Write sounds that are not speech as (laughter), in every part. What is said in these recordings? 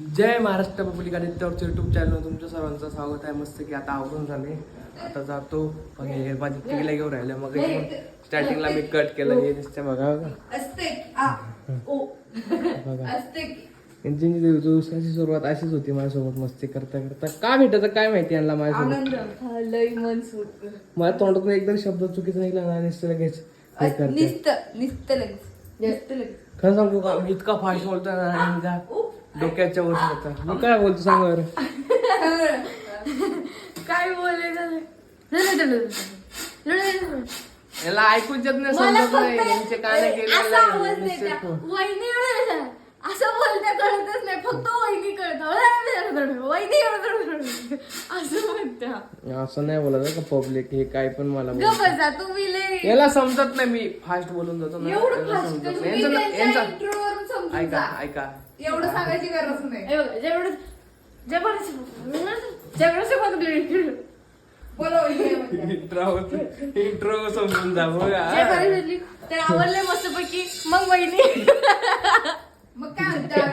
जय Maharashtra public आदित्यवरच्या YouTube channel तुमच्या सर्वांचं स्वागत आहे. मस्त की आता आवरून झाले. आता जातो. पण हे माझी टीव्हीला घेऊन राहिलं. मग स्टार्टिंगला मी कट केलं. हे दिसते बघा बघा. असते आ ओ. बघा. असते यांची दिवसाची सुरुवात अशीच होती माझ्यासोबत. मस्ती करता करता. का भेटायचं? काय माहिती यांना माझ्यासोबत? हा, मला तोंडातून एकदम शब्द चुकीचा निघला ना निसतं लगेच. हे खरं सांगू का? मी इतका फास्ट बोलतो ना डोक्याच्या वर होता. मी काय बोलतो सांग बरं. काय बोलले याला ऐकूच येत नाही समजत नाही. यांचे फक्त काने असा असं बोलता कळतच नाही. फक्त वहिनी कळत. वहिनी असं म्हणत्या असं नाही बोलत का पब्लिक हे काय पण मला. बसा तुम्ही लय याला समजत नाही मी फास्ट बोलून जातो ना. एवढं फास्ट ऐका जा. ऐका. एवढं सांगायची गरज नाही. जेवढं जेवढं बोलो इंट्रो इंट्रो समजून जा बघा. ते आवडले मस्तपैकी. मग वहिनी. मग काय म्हणता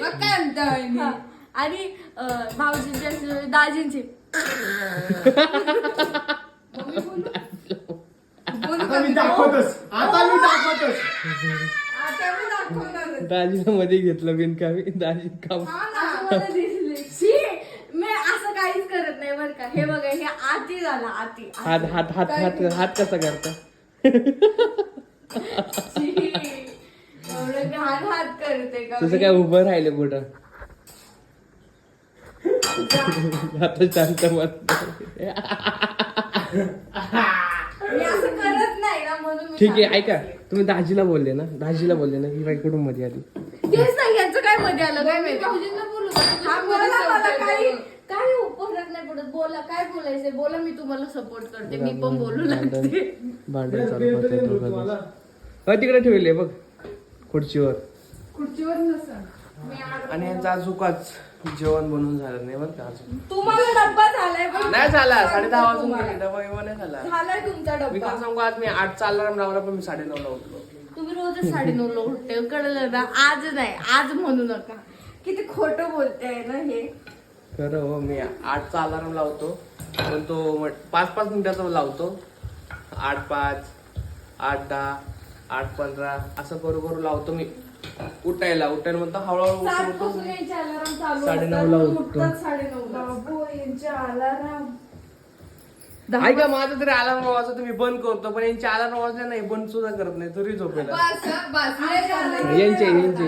मग काय म्हणता आणि अं, भाऊजींचे दाजींचे. आता मी दाखवतच. आता मी दाखवतच. आता मी दाखवणारच. दाजीला मध्ये घेतलं बिनकामी दाजी काम असं मला दिसले. शी, मी असं काहीच करत नाही बरं का. हे बघा हे आती झाला आती. हात हात हात हात हात कसा करता. एवढं घाण हात करते का तुझं? काय उभं राहिलं कुठं आता शांत मत मी असं करत नाही ना म्हणून मी ठीक आहे. ऐका. तुम्ही दाजीला बोलले ना? दाजीला बोलले ना ही बाई कुठून मध्ये आली? तेच नाही यांचं काय मध्ये आलं? काय माहिती भाऊजींना बोलू हा बोला मला काही काही उपरत नाही पडत. बोला काय बोलायचंय? बोला मी तुम्हाला सपोर्ट करते. मी पण बोलू लागते. भांडण चालू तिकडे ठेवले बघ. खुर्चीवर. खुर्चीवर आणि यांचा अजूनच जेवण बनवून झालं नाही बरं का अजून तुम्हाला डब्बा झालाय नाही झाला साडे दहा वाजून. गेले डबा बिबा नाही झाला. झालाय तुमचा मी डब्बा काय सांगू आज मी आठचा अलार्म लावला पण मी साडे ला उठलो. तुम्ही रोजच साडे नऊ ला उठते कळलं ना? आज नाही आज म्हणू नका. किती खोटं बोलताय ना हे. खरं हो मी आठचा अलार्म लावतो. पण तो म- पाच पाच मिनिटाचा लावतो. आठ पाच आठ दहा. आठ पंधरा असं करू करू लावतो मी. उठायला उठायला म्हणतो हळूहळू चालू साडेनऊला असतात, उठतो. उठतात साडेनऊला. बाबो, यांचे अलाराम ऐका माझं तरी अलार्म वाजतो तुम्ही बंद करतो पण यांचे अलार्म वाजले नाही बंद सुद्धा करत नाही तरी झोपेला. यांचे यांचे.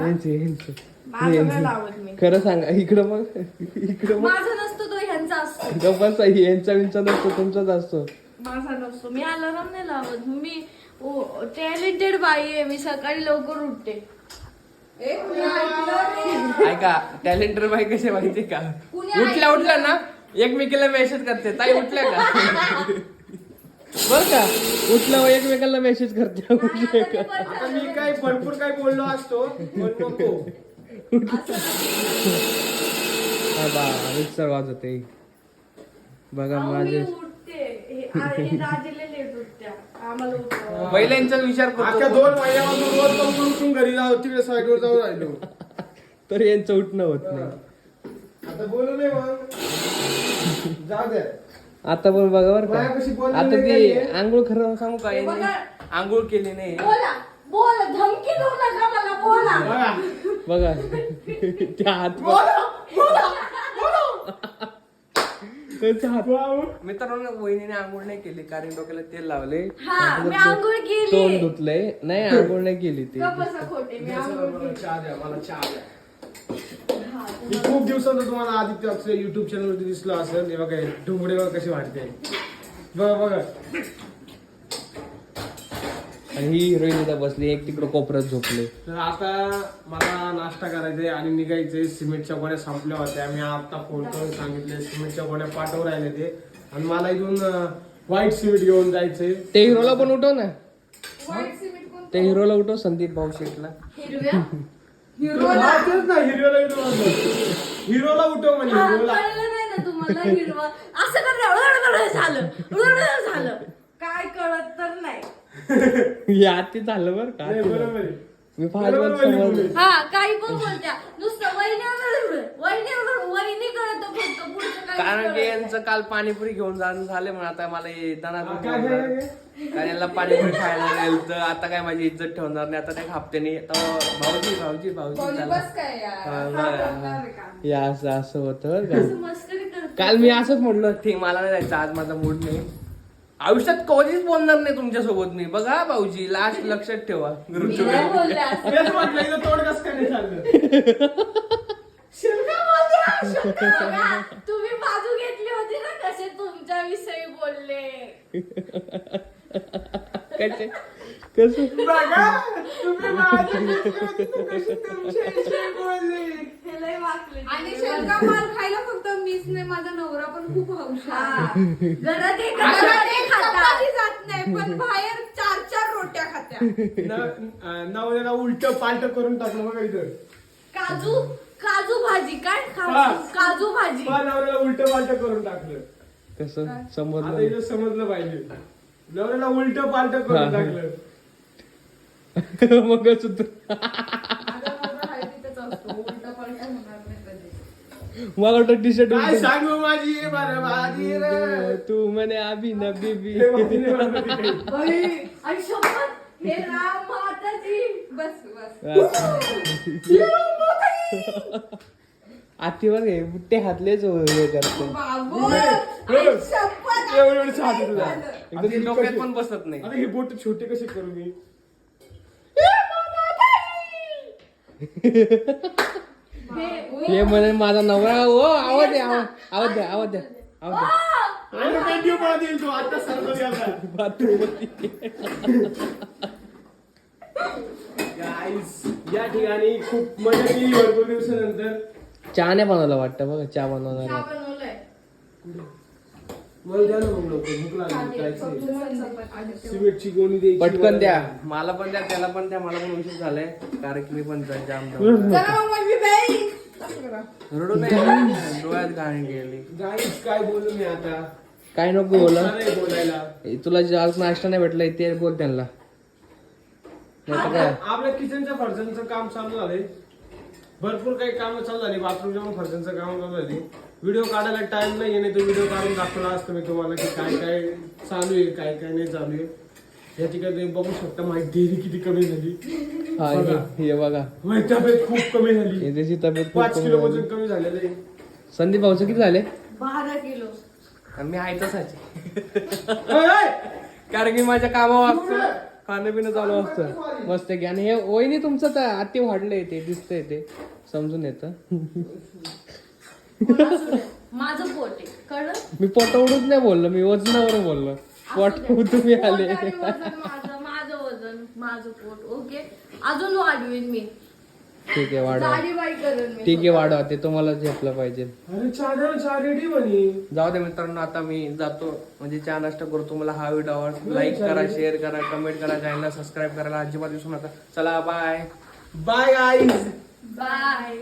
यांचे यांचे खरं सांगा इकडं मग इकडं मग. माझा नसतो तो ह्यांचा असतो. गप्पा यांचा विंचा नसतो तुमचाच असतो. माझा नसतो. मी अलाराम नाही लावत. मी टॅलेंटेड बाई आहे मी सकाळी लवकर उठते. ऐका टॅलेंटर बाई कसे माहिती का? उठल्या उठल्या ना एकमेकीला मेसेज करते. ताई उठल्या का? बर का? उठल्यावर एकमेकाला मेसेज करते उठल्या का? आता मी काय भरपूर काय बोललो असतो पण नको हा. बा मिक्सर वाजवते बघा माझे उठते. हे- आ- हे दाजीला महिलांचा विचार करतो. दोन महिन्यापासून रोज लवकर उठून घरी जाऊ तिकडे साईडवर जाऊन राहिलो. तर यांचं उठणं होत नाही. आता बोलू नाही मग. जाऊ द्या. आता पण बघा बरं का. आता नाही ती. आंघोळ खरं सांगू का? हे यांनी बघा. आंघोळ केली नाही. बोला. बोला. धमकी देऊ नका मला. बोला. बघा. बघा. (laughs) त्या हात त्यांचा हात मित्रांनो वहिनीने आंघोळ नाही केली कारण डोक्याला तेल लावले. हा मी आंघोळ तोंड धुतलंय. नाही आंघोळ नाही केली ती. गप्प बसा खोटे मी आंघोळ चहा द्या मला चहा द्या. हा, मी खूप दिवसांत तुम्हाला आदित्य युट्यूब चॅनल वरती दिसलो असेल. हे बघा ढुंगडे बघा कशी वाटते बघा बघा. आणि ही हिरोईन इथं बसली एक तिकडं कोपऱ्यात झोपले. तर आता मला नाश्ता करायचा आहे आणि निघायचे सिमेंटच्या गोण्या संपल्या होत्या. मी आता फोन करून सांगितले सिमेंटच्या गोण्या पाठवून राहिले ते. आणि मला इथून व्हाईट सिमेंट घेऊन जायचंय. ते हिरोला पण उठव ना. व्हाईट सिमेंट कोण ते हिरोला उठव संदीप भाऊ शेटला. ना हिरोला हिरो हिरोला उठव म्हणे हा, हिरोला. कळलं नाही ना तुम्हाला हिरवा. असं कर झालं. झालं. (laughs) काय कळत तर नाही. (laughs) हे आती झालं बरं का नाही, बरोबर आहे मी पाच बरोबर वर्ष बोलली समजलो. तुम्ही. हा काही पण बोलत्या नुसतं वहिनी वहिनी वहिनी कळत फक्त पुढचं काही कारण की यांचं काल पाणीपुरी घेऊन जाणं झाले म्हणून आता मला येताना हा, काय घेऊन काय-. काय? कारण यांना पाणीपुरी खायला गेलं तर आता काय माझी इज्जत ठेवणार नाही आता त्या हप्त्याने भाऊजी भाऊजी भाऊजी बोली चला. बस काय यार हा, हा, बरं, करणार हा. आहे का? या असं असं होतं बरं का. असं. काल मी असंच म्हटलं ठीक मला नाही जायचं आज माझा मूड नाही आयुष्यात कधीच बोलणार नाही तुमच्यासोबत मी. बघा भाऊजी लास्ट लक्षात ठेवा. मी नाही बोलले असं. तेच म्हटलं इथं तोड कसं काय नाही चाललं बघा, तुम्ही बाजू घेतली होती ना कसे तुमच्या विषयी बोलले. कसे? कसं बघा तुम्ही माझ्या मित्राची कशी बोलली. आणि शेंगा माल खायला फक्त मीच नाही माझा नवरा पण खूप हौशा हा. घरात जात नाही पण बाहेर चार चार रोट्या खात्या. न- अं, नवऱ्याला उलट पालट करून टाकलं बघा इथं. काजू काजू भाजी काय हा. काजू काजू भाजी. पहा, नवऱ्याला उलट पालट करून टाकलं. कसं? आता समजलं इथं समजलं पाहिजे. नवऱ्याला उलट पालट हा. करून टाकलं. (laughs) मग सुद्धा माझा नवरा आहे तिथेच असतो उलटा पलटा होणार नाही कधी मला वाटतं टी शर्ट काय सांगू माझी रे. तू म्हणे अभि न बीबी. आणि शपथ हे राम माताजी. बस बस. आतीवर हे बुट्टे हातलेच हे करतो. बाबू आई शपथ एवढे एवढे छाती तुला. एकदम डोक्यात पण बसत नाही. आता हे बोट छोटे कसे करू मी? हे हे म्हणे माझा नवरा ओ आवाज द्या आवाज आवाज द्या आवाज द्या आवाज द्या या ठिकाणी खूप मजा केली भरपूर दिवसानंतर. चहा नाही बनवला वाटतं बघा चहा बनवणार चहा आहे. बनवलंय मला द्या ना मग लवकर भूक लागली खायचंय. सिमेंटची गोणी द्यायची पटकन द्या. मला पण द्या त्याला पण द्या मला पण उशीर झालाय. कारण की मी पण जाम. रडू नाही डोळ्यात घाण गेली. काय बोलू मी आता? काय नको बोला. नाही बोलायला. तुला जे आज नाश्ता नाही भेटला ते बोल त्यांना. नाही तर काय? आपल्या किचनच्या फरसांचं काम चालू झालंय. भरपूर काही काम चालू झाली. बाथरूमच्या पण फरसांचं काम चालू झाली. व्हिडिओ काढायला टाइम नाही नाही तो व्हिडिओ काढून दाखवला असतो मी तुम्हाला की काय काय चालू आहे काय काय नाही चालू आहे. या ठिकाणी तुम्ही बघू शकता माझी डेअरी किती कमी झाली. हा बघा. हे- हे बघा. माझी तब्येत खूप कमी झाली. हे त्याची तब्येत खूप पाच कमी किलो झाली. वजन कमी झालेलं आहे. संदीप भाऊचं किती झाले? बारा किलो. मी आहे तसाच ओय, ओय! कारण की माझ्या कामावर असतं खाणं पिणं चालू असतं. मस्त की आणि हे वहिनी तुमचं तर अति वाढलंय ते दिसतंय ते. समजून येतं. माझं पोट आहे. कळलं? मी पोटावरूनच नाही बोललो मी वजनावर बोललो. पोट. तुम्ही आले. माझं माझं वजन माझं पोट. ओके. अजून वाढवेन मी. ठीक आहे वाढवा. दाढी बाई करेन मी ठीक आहे वाढवा. ते तुम्हाला झेपलं पाहिजे. अरे म्हणे. जाऊ दे मित्रांनो आता मी जातो. म्हणजे चहा नाश्ता करतो मला हा व्हिडिओ आवडला लाईक करा शेअर करा कमेंट करा चॅनलला सबस्क्राईब करायला अजिबात विसरू नका. चला बाय बाय आईज बाय